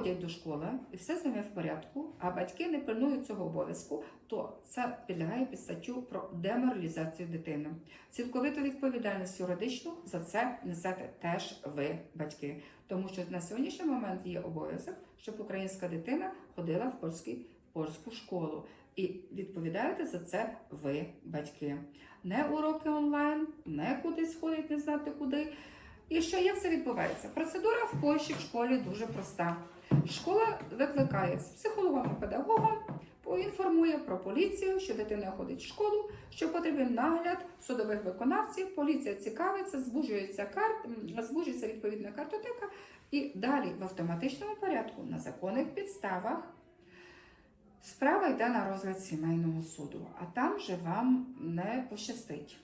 ходять до школи і все з ними в порядку, а батьки не пильнують цього обов'язку, то це підлягає під статтю про деморалізацію дитини. Цілковиту відповідальність юридичну за це несете теж ви, батьки, тому що на сьогоднішній момент є обов'язок, щоб українська дитина ходила в польський польську школу. І відповідаєте за це ви, батьки. Не уроки онлайн, не кудись ходять, не знати куди. І що як це відбувається? Процедура в Польщі в школі дуже проста. Школа викликає з психологом і педагогом, поінформує про поліцію, що дитина ходить в школу, що потрібен нагляд судових виконавців. Поліція цікавиться, збужується карт, збужується відповідна картотека, і далі в автоматичному порядку на законних підставах. Справа йде на розгляд сімейного суду, а там же вам не пощастить.